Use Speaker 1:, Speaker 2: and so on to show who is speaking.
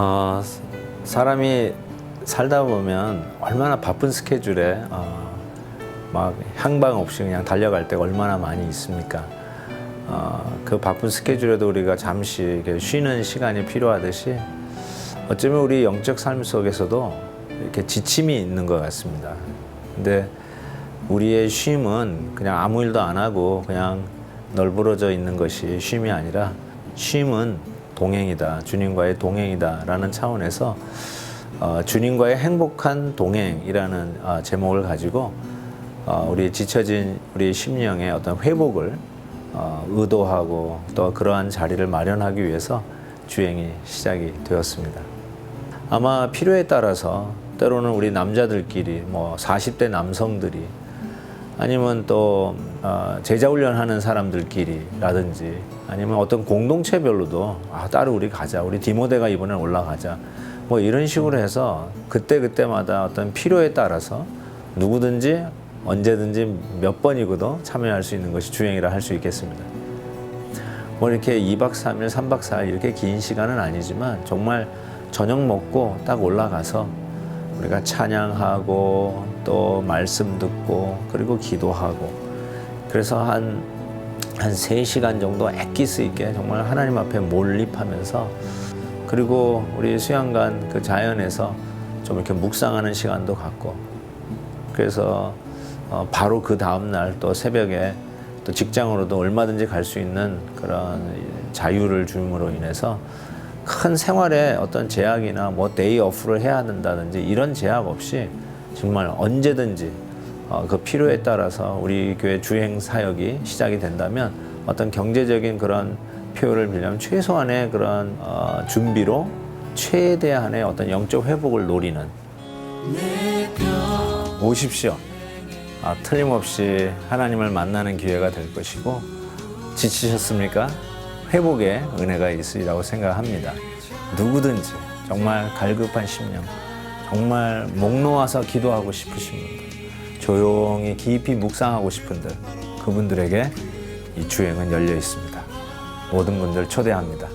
Speaker 1: 어, 사람이 살다 보면 얼마나 바쁜 스케줄에 어, 막 향방 없이 그냥 달려갈 때가 얼마나 많이 있습니까? 어, 그 바쁜 스케줄에도 우리가 잠시 쉬는 시간이 필요하듯이 어쩌면 우리 영적 삶 속에서도 이렇게 지침이 있는 것 같습니다. 근데 우리의 쉼은 그냥 아무 일도 안 하고 그냥 널브러져 있는 것이 쉼이 아니라 쉼은 동행이다. 주님과의 동행이다라는 차원에서 어, 주님과의 행복한 동행이라는 어, 제목을 가지고 어, 우리 지쳐진 우리 심령의 어떤 회복을 어, 의도하고 또 그러한 자리를 마련하기 위해서 주행이 시작이 되었습니다. 아마 필요에 따라서 때로는 우리 남자들끼리 뭐 40대 남성들이 아니면 또 어, 제자 훈련하는 사람들끼리라든지 아니면 어떤 공동체별로도 아 따로 우리 가자 우리 디모데가 이번에 올라가자 뭐 이런 식으로 해서 그때 그때마다 어떤 필요에 따라서 누구든지 언제든지 몇 번이고도 참여할 수 있는 것이 주행이라 할 수 있겠습니다. 뭐 이렇게 2박 3일, 3박 4일 이렇게 긴 시간은 아니지만 정말 저녁 먹고 딱 올라가서 우리가 찬양하고 또 말씀 듣고 그리고 기도하고 그래서 한, 한 3시간 정도 엑기스 있게 정말 하나님 앞에 몰입하면서 그리고 우리 수양관 그 자연에서 좀 이렇게 묵상하는 시간도 갖고 그래서 어, 바로 그 다음날 또 새벽에 또 직장으로도 얼마든지 갈 수 있는 그런 자유를 줌으로 인해서 큰 생활에 어떤 제약이나 뭐 데이 오프를 해야 된다든지 이런 제약 없이 정말 언제든지 어, 그 필요에 따라서 우리 교회 주행 사역이 시작이 된다면 어떤 경제적인 그런 표현을 빌려면 최소한의 그런 어, 준비로 최대한의 어떤 영적 회복을 노리는 오십시오. 아, 틀림없이 하나님을 만나는 기회가 될 것이고 지치셨습니까? 회복의 은혜가 있으리라고 생각합니다. 누구든지 정말 갈급한 심령, 정말 목 놓아서 기도하고 싶으신 분들, 조용히 깊이 묵상하고 싶은 들, 그분들에게 이 주행은 열려 있습니다. 모든 분들 초대합니다.